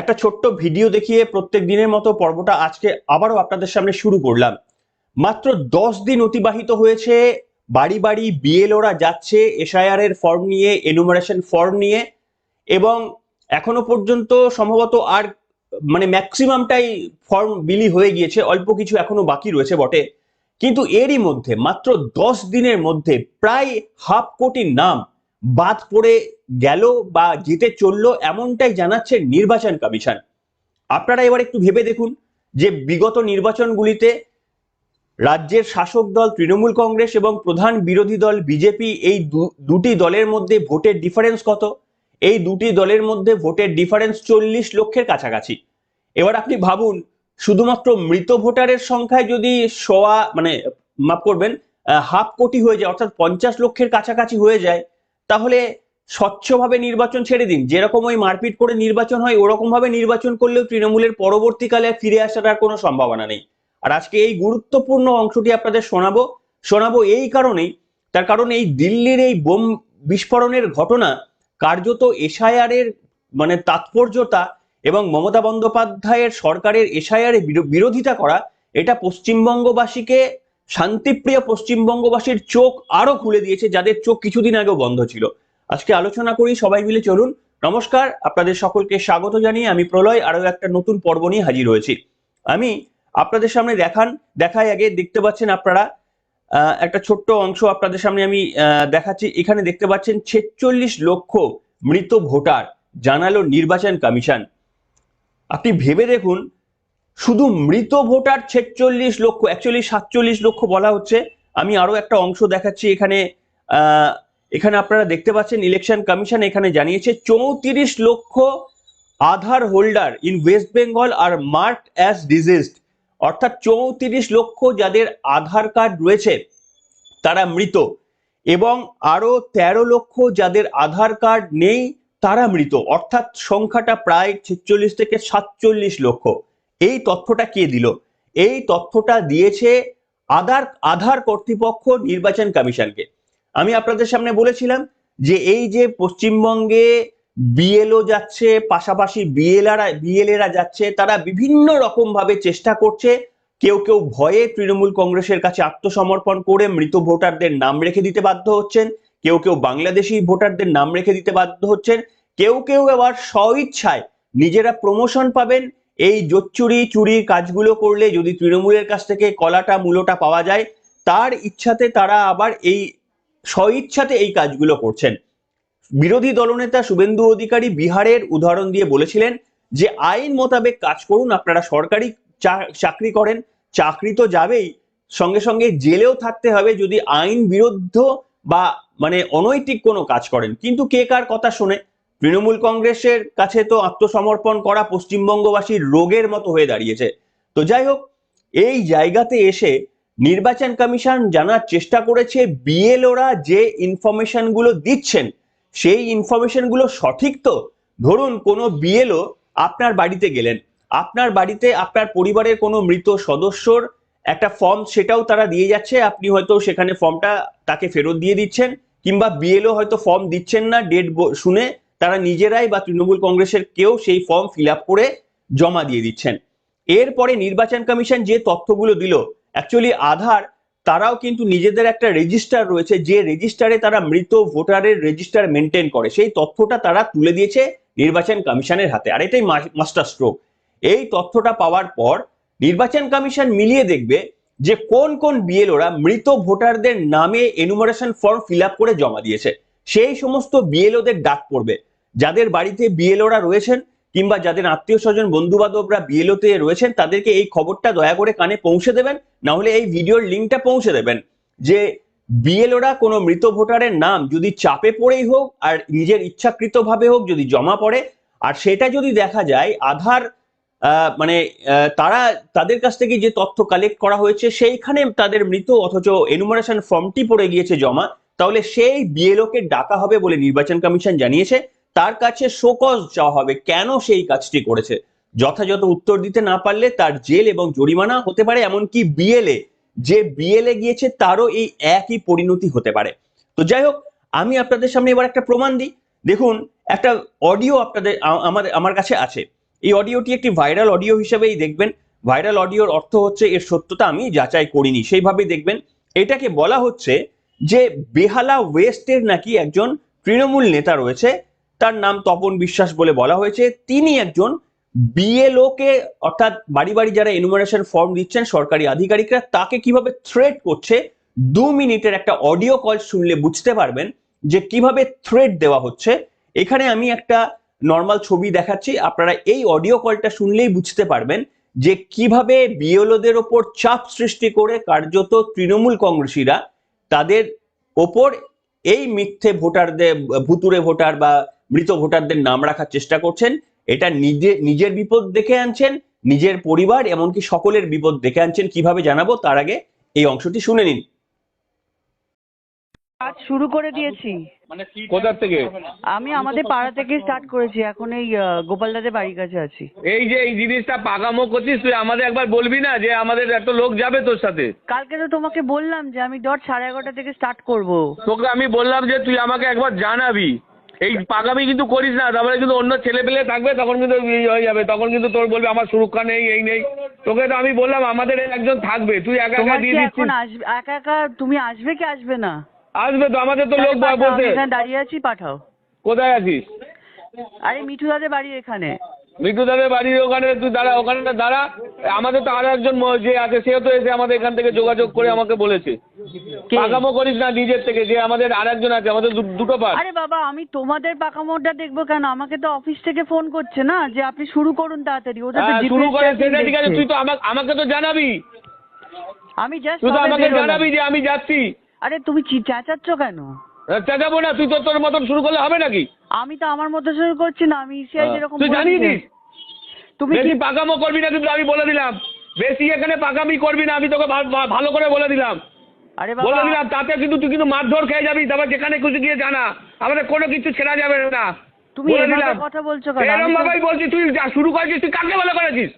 একটা ছোট্ট ভিডিও দেখিয়ে প্রত্যেক দিনের মতো পর্বটা আজকে আবারও আপনাদের সামনে শুরু করলাম। মাত্র দশ দিন অতিবাহিত হয়েছে, বাড়ি বাড়ি বিএলওরা যাচ্ছে এসআইআর এর ফর্ম নিয়ে এনুমারেশন ফর্ম নিয়ে, এবং এখনও পর্যন্ত সম্ভবত আর মানে ম্যাক্সিমামটাই ফর্ম বিলি হয়ে গিয়েছে, অল্প কিছু এখনও বাকি রয়েছে বটে। কিন্তু এরই মধ্যে, মাত্র দশ দিনের মধ্যে প্রায় হাফ কোটির নাম বাদ পড়ে গেল বা জিতে চলল এমনটাই জানাচ্ছে নির্বাচন কমিশন। আপনারা এবার একটু ভেবে দেখুন যে বিগত নির্বাচনগুলিতে রাজ্যের শাসক দল তৃণমূল কংগ্রেস এবং প্রধান বিরোধী দল বিজেপি এই দুটি দলের মধ্যে ভোটের ডিফারেন্স কত? এই দুটি দলের মধ্যে ভোটের ডিফারেন্স চল্লিশ লক্ষের কাছাকাছি। এবার আপনি ভাবুন, শুধুমাত্র মৃত ভোটারের সংখ্যায় যদি সোয়া মানে মাফ করবেন হাফ কোটি হয়ে যায়, অর্থাৎ পঞ্চাশ লক্ষের কাছাকাছি হয়ে যায়, তাহলে স্বচ্ছভাবে নির্বাচন ছেড়ে দিন। যেরকম ওই মারপিট করে নির্বাচন হয় ওরকম ভাবে নির্বাচন করলেও তৃণমূলের পরবর্তীকালে ফিরে আসার আর কোনো সম্ভাবনা নেই। আর আজকে এই গুরুত্বপূর্ণ অংশটি আপনাদের শোনাবো শোনাবো এই কারণেই, তার কারণ এই দিল্লির এই বোম বিস্ফোরণের ঘটনা কার্যত এসআইআর এর মানে তাৎপর্যতা এবং মমতা বন্দ্যোপাধ্যায়ের সরকারের এসআইআর বিরোধিতা করা, এটা পশ্চিমবঙ্গবাসীকে, শান্তিপ্রিয় পশ্চিমবঙ্গবাসীর চোখ আরও খুলে দিয়েছে, যাদের চোখ কিছুদিন আগেও বন্ধ ছিল। আজকে আলোচনা করি, সবাই মিলে চলুন। নমস্কার, আপনাদের সকলকে স্বাগত জানিয়ে আমি প্রলয় আরও একটা নতুন পর্ব নিয়ে হাজির হয়েছি। আমি আপনাদের সামনে দেখান, দেখাই আগে, দেখতে পাচ্ছেন আপনারা একটা ছোট্ট অংশ আপনাদের সামনে আমি দেখাচ্ছি। এখানে দেখতে পাচ্ছেন ছেচল্লিশ লক্ষ মৃত ভোটার জানালো নির্বাচন কমিশন। আপনি ভেবে দেখুন, শুধু মৃত ভোটার ছেচল্লিশ লক্ষ অ্যাকচুয়ালি সাতচল্লিশ লক্ষ বলা হচ্ছে। আমি আরও একটা অংশ দেখাচ্ছি এখানে এখানে আপনারা দেখতে পাচ্ছেন ইলেকশন কমিশন এখানে জানিয়েছে চৌত্রিশ লক্ষ Aadhaar holder in West Bengal are marked as diseased অর্থাৎ চৌত্রিশ লক্ষ যাদের আধার কার্ড রয়েছে, তারা মৃত। এবং আরও তেরো লক্ষ যাদের আধার কার্ড নেই, তারা মৃত। অর্থাৎ সংখ্যাটা প্রায় ছেচল্লিশ থেকে সাতচল্লিশ লক্ষ। এই তথ্যটা কে দিল? এই তথ্যটা দিয়েছে আধার আধার কর্তৃপক্ষ নির্বাচন কমিশনকে। আমি আপনাদের সামনে বলেছিলাম যে এই যে পশ্চিমবঙ্গে বিএলও যাচ্ছে, পাশাপাশি বিএলআরা বিএলএরা যাচ্ছে, তারা বিভিন্ন রকম ভাবে চেষ্টা করছে। কেউ কেউ ভয়ে তৃণমূল কংগ্রেসের কাছে আত্মসমর্পণ করে মৃত ভোটারদের নাম রেখে দিতে বাধ্য হচ্ছেন। কেউ কেউ বাংলাদেশি ভোটারদের নাম রেখে দিতে বাধ্য হচ্ছেন। কেউ কেউ আবার স্বইচ্ছায় নিজেরা প্রমোশন পাবেন। এই জোচ্চুরি চুরির কাজগুলো করলে যদি তৃণমূলের কাছ থেকে কলাটা, মূলটা পাওয়া যায়, তার ইচ্ছাতে তারা আবার এই স্বইচ্ছাতে এই কাজগুলো করছেন। বিরোধী দলনেতা শুভেন্দু অধিকারী বিহারের উদাহরণ দিয়ে বলেছিলেন যে, আইন মোতাবেক কাজ করুন, আপনারা সরকারি চাকরি করেন, চাকরি তো যাবেই। সঙ্গে সঙ্গে জেলেও থাকতে হবে যদি আইন বিরুদ্ধ বা মানে অনৈতিক কোনো কাজ করেন। কিন্তু কে কার কথা শুনে? তৃণমূল কংগ্রেসের কাছে তো আত্মসমর্পণ করা পশ্চিমবঙ্গবাসীর রোগের মতো হয়ে দাঁড়িয়েছে। তো যাই হোক, এই জায়গাতে এসে নির্বাচন কমিশন জানার চেষ্টা করেছে, বিএলওরা যে ইনফরমেশনগুলো দিচ্ছেন সেই ইনফরমেশনগুলো সঠিক তো? ধরুন কোনো বিএলও আপনার বাড়িতে গেলেন। আপনার বাড়িতে আপনার পরিবারের কোনো মৃত সদস্যর একটা ফর্ম সেটাও তারা দিয়ে যাচ্ছে। আপনি হয়তো সেখানে ফর্মটা তাকে ফেরত দিয়ে দিচ্ছেন কিংবা বিএলও হয়তো ফর্ম দিচ্ছেন না ডেট শুনে তারা নিজেরাই বা তৃণমূল কংগ্রেসের কেউ সেই ফর্ম ফিল করে জমা দিয়ে দিচ্ছেন। এরপরে নির্বাচন কমিশন যে তথ্যগুলো দিল অ্যাকচুয়ালি আধার তারাও কিন্তু নিজেদের একটা রেজিস্টার রয়েছে, যে রেজিস্টারে তারা মৃত ভোটারের রেজিস্টার মেনটেন করে। সেই তথ্যটা তারা তুলে দিয়েছে নির্বাচন কমিশনের হাতে। আর এটাই মাস্টার স্ট্রোক এই তথ্যটা পাওয়ার পর নির্বাচন কমিশন মিলিয়ে দেখবে যে কোন কোন বিএলওরা মৃত ভোটারদের নামে এনুমারেশন ফর্ম ফিল করে জমা দিয়েছে। সেই সমস্ত বিএলওদের ডাক পড়বে। যাদের বাড়িতে বিএলওরা রয়েছেন কিংবা যাদের আত্মীয় স্বজন বন্ধু বান্ধবরা বিএলওতে রয়েছেন, তাদেরকে এই খবরটা দয়া করে কানে পৌঁছে দেবেন। না হলে এই ভিডিওর লিঙ্কটা পৌঁছে দেবেন। যে বিএলওরা কোনো মৃত ভোটারের নাম যদি চাপে পড়েই হোক, আর নিজের ইচ্ছাকৃতভাবে হোক যদি জমা পড়ে, আর সেটা যদি দেখা যায়, আধার মানে তারা তাদের কাছ থেকে যে তথ্য কালেক্ট করা হয়েছে, সেইখানে তাদের মৃত অথচ এনুমারেশন ফর্মটি পড়ে গিয়েছে জমা, তাহলে সেই বিএলও কে ডাকা হবে বলে নির্বাচন কমিশন জানিয়েছে। তার কাছে শোকজ চাওয়া হবে, কেন সেই কাজটি করেছে? যথাযথ উত্তর দিতে না পারলে তার জেল এবং জরিমানা হতে পারে, এমনকি বিএলএ যে বিএলএ গিয়েছে, তারও এই একই পরিণতি হতে পারে। তো যাই হোক, আমি আপনাদের সামনে এবার একটা প্রমাণ দিই। দেখুন, একটা অডিও আপনাদের আমাদের, আমার কাছে আছে। এই অডিওটি একটি ভাইরাল অডিও হিসেবেই দেখবেন। ভাইরাল অডিওর অর্থ হচ্ছে, এর সত্যতা আমি যাচাই করিনি, সেইভাবেই দেখবেন। এটাকে বলা হচ্ছে যে বেহালা ওয়েস্টের নাকি একজন তৃণমূল নেতা রয়েছে তার নাম তপন বিশ্বাস বলে বলা হয়েছে। তিনি একজন বিএলও কে অর্থাৎ বাড়ি বাড়ি যারা এনুমারেশন ফর্ম দিচ্ছেন সরকারি আধিকারিকরা, তাকে কীভাবে থ্রেট করছে, দু মিনিটের একটা অডিও কল শুনলে বুঝতে পারবেন যে কীভাবে থ্রেট দেওয়া হচ্ছে। এখানে আমি একটা নর্মাল ছবি দেখাচ্ছি, আপনারা এই অডিও কলটা শুনলেই বুঝতে পারবেন যে কীভাবে বিএলওদের ওপর চাপ সৃষ্টি করে কার্যত তৃণমূল কংগ্রেসীরা, তাদের ওপর এই মিথ্যে ভোটারদের ভুতুরে ভোটার বা মৃত ভোটারদের নাম রাখার চেষ্টা করছেন। এটা নিজে নিজের বিপদ দেখে আনছেন নিজের পরিবার এমনকি সকলের বিপদ দেখে আনছেন। কীভাবে জানাব? তার আগে এই অংশটি শুনে নিন। কাজ শুরু করে দিয়েছি। কোথার থেকে? আমি আমাদের পাড়া থেকে স্টার্ট করেছি। এখন এই আহ, গোপাল দাদের বাড়ির কাছে আছি। এই যে এই জিনিসটা পাকামো করছিস তুই আমাদের একবার বলবি না যে আমাদের এত লোক যাবে তোর সাথে? কালকে তো তোমাকে বললাম যে আমি ডট সাড়ে এগারোটা থেকে স্টার্ট করব। তোকে আমি বললাম যে তুই আমাকে একবার জানাবি। এই পাকামি কিন্তু করিস না তারপরে কিন্তু অন্য ছেলে পেলে থাকবে তখন কিন্তু হয়ে যাবে তখন কিন্তু তোর বলবে আমার সুরক্ষা নেই এই নেই। তোকে তো আমি বললাম আমাদের একজন থাকবে তুই একা একা দিয়ে দিচ্ছিস। একা একা তুমি আসবে কি আসবে না? আসবে তো আমাদের তো লোক এখানে দাঁড়িয়ে আছি পাঠাও। কোথায় আছিস? আরে মিঠু দাদের বাড়ি এখানে। মিঠু দাদের বাড়ির ওখানে তুই দাঁড়া ওখানে দাঁড়া। আমাদের তো আরও একজন যে আছে সেও তো এসে আমাদের এখান থেকে যোগাযোগ করে আমাকে বলেছে? পাকামো করিস না নিজের থেকে যে আমাদের আর একজন আছে আমাদের দুটো পার আরে বাবা আমি তোমাদের পাকামোড়টা দেখব কেন? আমাকে তো অফিস থেকে ফোন করছে না যে আপনি শুরু করুন তাড়াতাড়ি। ওটা তো হ্যাঁ, শুরু করে সেটা ঠিক আছে তুই তো আমাকে আমাকে তো জানাবি। আমি জাস্ট তুই তো আমাকে জানাবি যে আমি যাচ্ছি। আরে তুমি চেঁচাচ্ছ কেন? চেঁচাবো না তুই তো তোর মতন শুরু করলে হবে নাকি? আমি তো আমার মতো শুরু করছি না আমি ইসিআই যেরকম হ্যাঁ। তুই জানিয়ে দিস তুমি বেশি পাকামো করবি না কিন্তু আমি বলে দিলাম। বেশি এখানে পাকামি করবি না আমি তোকে ভালো করে বলে দিলাম। আরে বলে দিলাম তাতে কিন্তু তুই কিন্তু মারধর খেয়ে যাবি তারপর যেখানে খুশি গিয়ে জানা আমাদের কোনো কিছু ছেড়া যাবে না। তুমি এভাবে কথা বলছো কেন? এরকম ভাবেই বলছি তুই যা শুরু করেছিস তুই কাকে বলে করেছিস?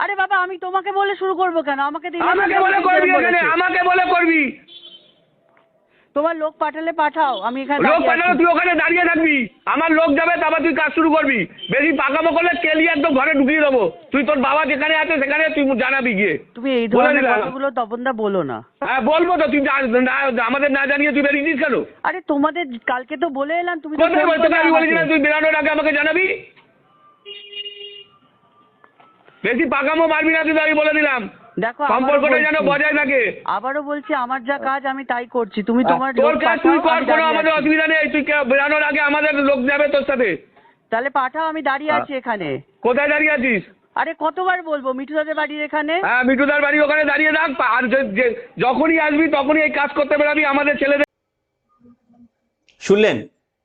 আরে বাবা আমি তোমাকে বলে শুরু করব কেন? আমাকে আমাকে বলে করবি আমাকে বলে করবি। তোমার লোক পাঠালে পাঠাও আমি এখানে লোক দাঁড়িয়ে পাঠানো আছি। তুই ওখানে দাঁড়িয়ে থাকবি। আমার লোক যাবে তারপর তুই কাজ শুরু করবি। বেশি পাকামো করলে কেলিয়ে একদম ঘরে ঢুকিয়ে দেবো। তুই তোর বাবা যেখানে আছে সেখানে তুই জানাবি গিয়ে। তুমি এই বলে ধরনের দিলাম। কথাগুলো তপনদা বলো না। হ্যাঁ বলব তো তুই জান- না- আমাদের না জানিয়ে তুই বেরিয়েছিস কেন? আরে তোমাদের কালকে তো বলে এলাম তুমি তো কোথায় ফোন বলতে করলে আমি বলেছি না আমাকে। তুই বেরানোর আগে আমাকে জানাবি। বেশি পাকামো মারবি না তুই আমি বলে দিলাম। দেখো আবারও সম্পর্কটা যেন বলছি। বজায় থাকে। আবারও বলছি আমার যা কাজ আমি তাই করছি। তুমি তোমার তোর কাজ তুই কর কোনো আমাদের অসুবিধা নেই। তুই বেরানোর আগে আমাদের লোক যাবে তোর সাথে। তাহলে পাঠাও আমি দাঁড়িয়ে। আছি এখানে। কোথায় দাঁড়িয়ে আছিস? আরে কতবার বলব মিঠু দাদের বাড়ির এখানে? হ্যাঁ মিঠুদার বাড়ি ওখানে দাঁড়িয়ে থাক। আর যখনই আসবি তখনই এই কাজ করতে বেরাবি আমাদের ছেলেদের শুনলেন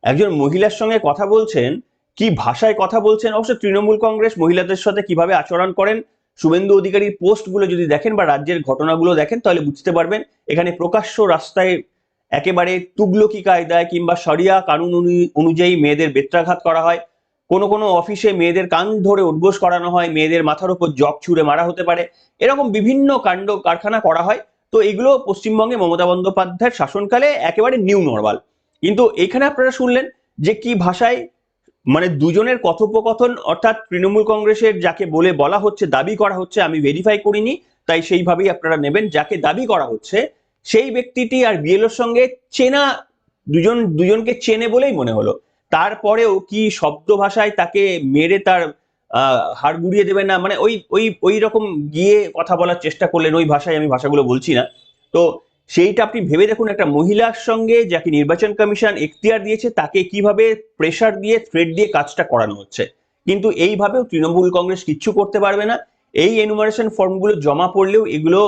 একজন মহিলার সঙ্গে কথা বলছেন কি ভাষায় কথা বলছেন? অবশ্য তৃণমূল কংগ্রেস মহিলাদের সাথে কীভাবে আচরণ করেন? শুভেন্দু অধিকারীর পোস্টগুলো যদি দেখেন বা রাজ্যের ঘটনাগুলো দেখেন, তাহলে বুঝতে পারবেন এখানে প্রকাশ্য রাস্তায় একেবারে তুগলকি কায়দায় কিংবা সরিয়া কানুন অনু- অনুযায়ী মেয়েদের বেত্রাঘাত করা হয়। কোনো কোনো অফিসে মেয়েদের কান ধরে উদ্বোস করানো হয়, মেয়েদের মাথার উপর জগ ছুঁড়ে মারা হতে পারে। এরকম বিভিন্ন কাণ্ড কারখানা করা হয়। তো এগুলো পশ্চিমবঙ্গে মমতা বন্দ্যোপাধ্যায়ের শাসনকালে একেবারে নিউ নর্মাল। কিন্তু এখানে আপনারা শুনলেন যে কি ভাষায় মানে দুজনের কথোপকথন অর্থাৎ তৃণমূল কংগ্রেসের যাকে বলে বলা হচ্ছে, দাবি করা হচ্ছে, আমি ভেরিফাই করিনি, তাই সেইভাবেই আপনারা নেবেন। যাকে দাবি করা হচ্ছে, সেই ব্যক্তিটি আর বিএলওর সঙ্গে চেনা দুজন, দুজনকে চেনে বলেই মনে হলো। তারপরেও কি শব্দ ভাষায় তাকে মেরে তার হাড় গুড়িয়ে দেবে না? মানে ওই ওই ওই রকম গিয়ে কথা বলার চেষ্টা করলেন, ওই ভাষায় আমি ভাষাগুলো বলছি না। তো সেইটা আপনি ভেবে দেখুন, একটা মহিলার সঙ্গে যাকে নির্বাচন কমিশন এখতিয়ার দিয়েছে, তাকে কীভাবে প্রেসার দিয়ে থ্রেড দিয়ে কাজটা করানো হচ্ছে। কিন্তু এইভাবেও তৃণমূল কংগ্রেস কিচ্ছু করতে পারবে না। এই এনুমারেশন ফর্মগুলো জমা পড়লেও এগুলো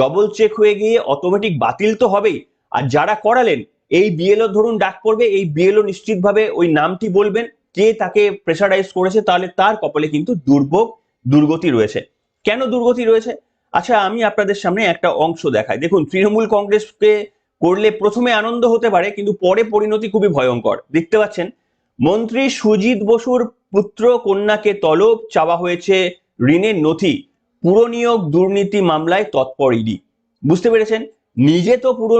ডবল চেক হয়ে গিয়ে অটোমেটিক বাতিল তো হবেই। আর যারা করালেন, এই বিএলও ধরুন ডাক পড়বে, এই বিএলও নিশ্চিতভাবে ওই নামটি বলবেন, কে তাকে প্রেসারাইজ করেছে, তাহলে তার কপালে কিন্তু দুর্ভোগ, দুর্গতি রয়েছে। কেন দুর্গতি রয়েছে? আচ্ছা আমি আপনাদের সামনে একটা অংশ দেখাই। দেখুন, তৃণমূল কংগ্রেসকে করলে প্রথমে আনন্দ হতে পারে, কিন্তু পরে পরিণতি খুবই ভয়ঙ্কর। দেখতে পাচ্ছেন, মন্ত্রী সুজিত বসুর পুত্র কন্যাকে তলব, চাওয়া হয়েছে ঋণের নথি। পুরনিয়োগ দুর্নীতি মামলায় তৎপর ইডি। বুঝতে পেরেছেন? নিজে তো পুরো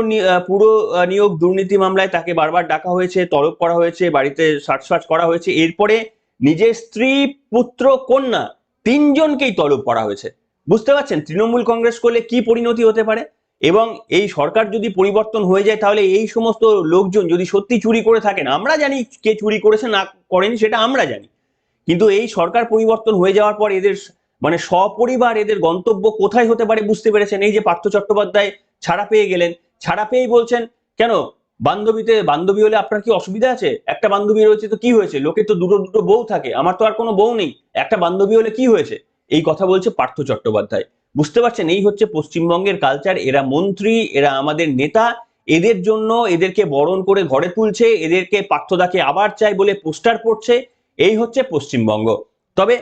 পুরো নিয়োগ দুর্নীতি মামলায় তাকে বারবার ডাকা হয়েছে, তলব করা হয়েছে, বাড়িতে সার্চ ফার্চ করা হয়েছে। এরপরে নিজের স্ত্রী, পুত্র, কন্যা তিনজনকেই তলব করা হয়েছে। বুঝতে পারছেন? তৃণমূল কংগ্রেস করলে কি পরিণতি হতে পারে? এবং এই সরকার যদি পরিবর্তন হয়ে যায়, তাহলে এই সমস্ত লোকজন যদি সত্যি চুরি করে থাকেন, আমরা জানি কে চুরি করেছে, না করেনি, সেটা আমরা জানি। কিন্তু এই সরকার পরিবর্তন হয়ে যাওয়ার পর এদের মানে সপরিবার এদের গন্তব্য কোথায় হতে পারে বুঝতে পেরেছেন? এই যে পার্থ চট্টোপাধ্যায় ছাড়া পেয়ে গেলেন, ছাড়া পেয়েই বলছেন, কেন? বান্ধবীতে, বান্ধবী হলে আপনার কি অসুবিধা আছে? একটা বান্ধবী রয়েছে তো কি হয়েছে? লোকের তো দুটো দুটো বউ থাকে, আমার তো আর কোনো বউ নেই। একটা বান্ধবী হলে কি হয়েছে? এই কথা বলছে পার্থ চট্টোপাধ্যায়। বুঝতে পারছেন? এই হচ্ছে পশ্চিমবঙ্গের কালচার এরা মন্ত্রী, এরা আমাদের নেতা, এদের জন্য এদেরকে বরণ করে ঘরে তুলছে, এদেরকে পার্থদাকে আবার চাই বলে পোস্টার পড়ছে এই হচ্ছে পশ্চিমবঙ্গ। তবে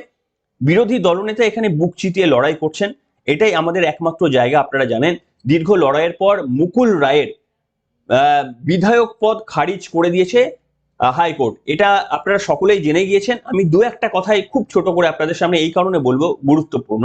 বিরোধী দলনেতা এখানে বুক চিতিয়ে লড়াই করছেন, এটাই আমাদের একমাত্র জায়গা, আপনারা জানেন। দীর্ঘ লড়াইয়ের পর মুকুল রায়ের বিধায়ক পদ খারিজ করে দিয়েছে হাইকোর্ট এটা আপনারা সকলেই জেনে গিয়েছেন। আমি দু একটা কথাই খুব ছোট করে আপনাদের সামনে এই কারণে বলব, গুরুত্বপূর্ণ,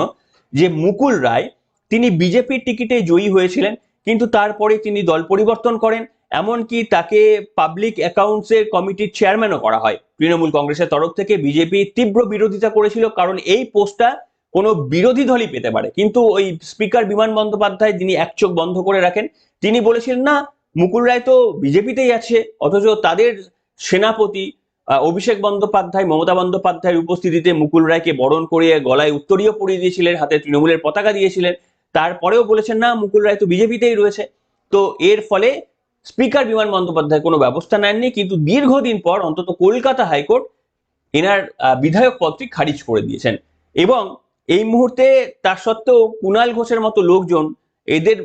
যে মুকুল রায়, তিনি বিজেপির টিকিটে জয়ী হয়েছিলেন, কিন্তু তারপরে তিনি দল পরিবর্তন করেন, এমনকি তাকে পাবলিক অ্যাকাউন্টসের কমিটির চেয়ারম্যানও করা হয়। তৃণমূল কংগ্রেসের তরফ থেকে বিজেপি তীব্র বিরোধিতা করেছিল, কারণ এই পোস্টটা কোনো বিরোধী দলই পেতে পারে। কিন্তু ওই স্পিকার বিমান বন্দ্যোপাধ্যায়, যিনি এক চোখ বন্ধ করে রাখেন, তিনি বলেছিলেন, না, মুকুল রায় তো বিজেপিতেই আছে, অথচ তাদের সেনাপতি অভিষেক বন্দ্যোপাধ্যায়, মমতা বন্দ্যোপাধ্যায়ের উপস্থিতিতে মুকুল রায়কে বরণ করিয়ে গলায় উত্তরীয় পরিয়ে দিয়েছিলেন, হাতে তৃণমূলের পতাকা দিয়েছিলেন। তারপরেও বলেছেন, না, মুকুল রায় তো বিজেপিতেই রয়েছে। তো এর ফলে স্পিকার বিমান বন্দ্যোপাধ্যায় কোনো ব্যবস্থা নেননি, কিন্তু দীর্ঘদিন পর অন্তত কলকাতা হাইকোর্ট এনার বিধায়ক পদটি খারিজ করে দিয়েছেন। এবং এই মুহূর্তে তার সত্ত্বেও কুণাল ঘোষের মতো লোকজন এদের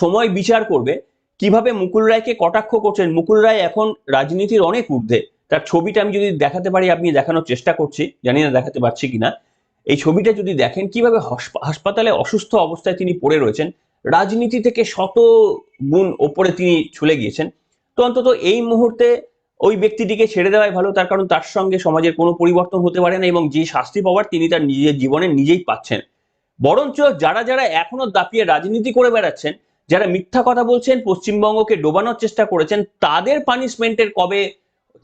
সময় বিচার করবে। কীভাবে মুকুল রায়কে কটাক্ষ করছেন? মুকুল রায় এখন রাজনীতির অনেক ঊর্ধ্বে। তার ছবিটা আমি যদি দেখাতে পারি, আপনি দেখানোর চেষ্টা করছি। জানি না দেখাতে পারছি কিনা। এই ছবিটা যদি দেখেন, কীভাবে হসপা- হাসপাতালে অসুস্থ অবস্থায় তিনি পড়ে রয়েছেন, রাজনীতি থেকে শত গুণ ওপরে তিনি চলে গিয়েছেন, তো অন্তত এই মুহূর্তে ওই ব্যক্তিটিকে ছেড়ে দেওয়াই ভালো। তার কারণ তার সঙ্গে সমাজের কোনো পরিবর্তন হতে পারে না এবং যে শাস্তি পাওয়ার তিনি তার নিজের জীবনে নিজেই পাচ্ছেন। বরঞ্চ যারা যারা এখনও দাপিয়ে রাজনীতি করে বেড়াচ্ছেন যারা মিথ্যা কথা বলছেন, পশ্চিমবঙ্গকে ডোবানোর চেষ্টা করেছেন, তাদের পানিশমেন্টের কবে,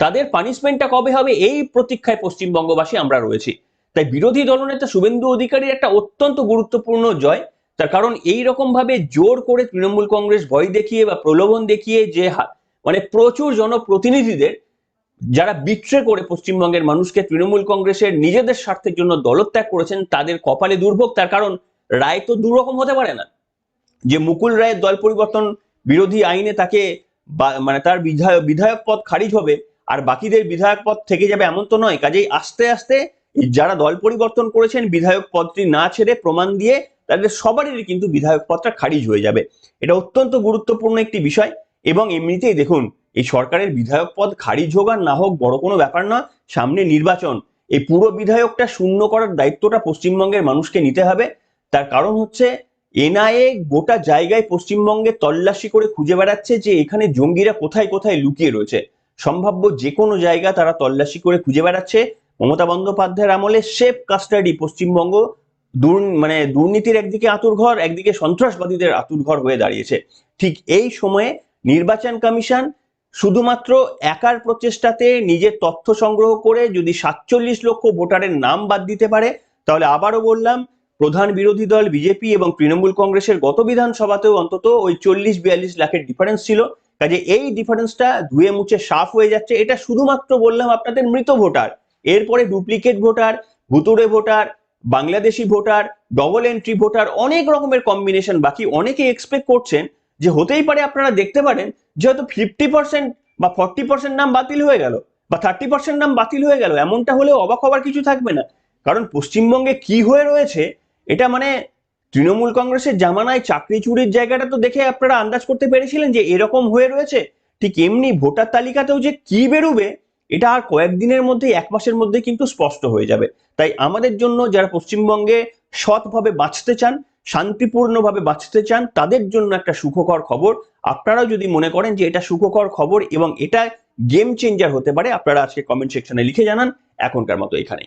তাদের পানিশমেন্টটা কবে হবে, এই প্রতীক্ষায় পশ্চিমবঙ্গবাসী আমরা রয়েছি। তাই বিরোধী দলনেতা শুভেন্দু অধিকারীর একটা অত্যন্ত গুরুত্বপূর্ণ জয়, তার কারণ এই রকম ভাবে জোর করে তৃণমূল কংগ্রেস ভয় দেখিয়ে বা প্রলোভন দেখিয়ে যে মানে প্রচুর জনপ্রতিনিধিদের, যারা বিট্রে করে পশ্চিমবঙ্গের মানুষকে তৃণমূল কংগ্রেসের নিজেদের স্বার্থের জন্য দলত্যাগ করেছেন, তাদের কপালে দুর্ভোগ, তার কারণ রায় তো দুরকম হতে পারে না। যে মুকুল রায়ের দল পরিবর্তন বিরোধী আইনে তাকে মানে তার বিধায়ক বিধায়ক পদ খারিজ হবে, আর বাকিদের বিধায়ক পদ থেকে যাবে এমন তো নয়। কাজেই আস্তে আস্তে যারা দল পরিবর্তন করেছেন, বিধায়ক পদটি না ছেড়ে প্রমাণ দিয়ে তাদের সবারই কিন্তু বিধায়ক পদটা খারিজ হয়ে যাবে। এটা অত্যন্ত গুরুত্বপূর্ণ একটি বিষয় এবং এমনিতেই দেখুন, এই সরকারের বিধায়ক পদ খারিজ হোক আর না হোক, বড় কোনো ব্যাপার না সামনে নির্বাচন, এই পুরো বিধায়কটা শূন্য করার দায়িত্বটা পশ্চিমবঙ্গের মানুষকে নিতে হবে। তার কারণ হচ্ছে এনআইএ গোটা জায়গায় পশ্চিমবঙ্গে তল্লাশি করে খুঁজে বেড়াচ্ছে যে এখানে জঙ্গিরা কোথায় কোথায় লুকিয়ে রয়েছে। সম্ভাব্য যে কোনো জায়গা তারা তল্লাশি করে খুঁজে বেড়াচ্ছে। মমতা বন্দ্যোপাধ্যায়ের আমলে সেফ কাস্টাডি পশ্চিমবঙ্গ দুর মানে দুর্নীতির একদিকে আতুর ঘর, একদিকে সন্ত্রাসবাদীদের আতুর ঘর হয়ে দাঁড়িয়েছে। ঠিক এই সময়ে নির্বাচন কমিশন শুধুমাত্র একার প্রচেষ্টাতে নিজের তথ্য সংগ্রহ করে যদি সাতচল্লিশ লক্ষ ভোটারের নাম বাদ দিতে পারে, তাহলে আবারও বললাম প্রধান বিরোধী দল বিজেপি এবং তৃণমূল কংগ্রেসের গত বিধানসভাতেও অন্তত ওই চল্লিশ বিয়াল্লিশ লাখের ডিফারেন্স ছিল। কাজে এই ডিফারেন্সটা ধুয়ে মুছে সাফ হয়ে যাচ্ছে। এটা শুধুমাত্র বললাম আপনাদের মৃত ভোটার, এরপরে ডুপ্লিকেট ভোটার ভুতুরে voter, Bangladeshi voter double entry voter, অনেক রকমের কম্বিনেশন বাকি অনেকে এক্সপেক্ট করছেন যে হতেই পারে আপনারা দেখতে পারেন যে হয়তো ফিফটি পার্সেন্ট বা ফর্টি পার্সেন্ট নাম বাতিল হয়ে গেল বা থার্টি পার্সেন্ট নাম বাতিল হয়ে গেল। এমনটা হলে অবাক হবার কিছু থাকবে না। কারণ পশ্চিমবঙ্গে কি হয়ে রয়েছে এটা মানে তৃণমূল কংগ্রেসের জামানায় চাকরি চুরির জায়গাটা তো দেখে আপনারা আন্দাজ করতে পেরেছিলেন যে এরকম হয়ে রয়েছে। ঠিক এমনি ভোটার তালিকাতেও যে কি বেরোবে, এটা আর কয়েকদিনের মধ্যে এক মাসের মধ্যে কিন্তু স্পষ্ট হয়ে যাবে। তাই আমাদের জন্য যারা পশ্চিমবঙ্গে সৎভাবে বাঁচতে চান, শান্তিপূর্ণভাবে বাঁচতে চান, তাদের জন্য একটা সুখকর খবর। আপনারাও যদি মনে করেন যে এটা সুখকর খবর এবং এটা গেম চেঞ্জার হতে পারে, আপনারা আজকে কমেন্ট সেকশনে লিখে জানান। এখনকার মতো এখানে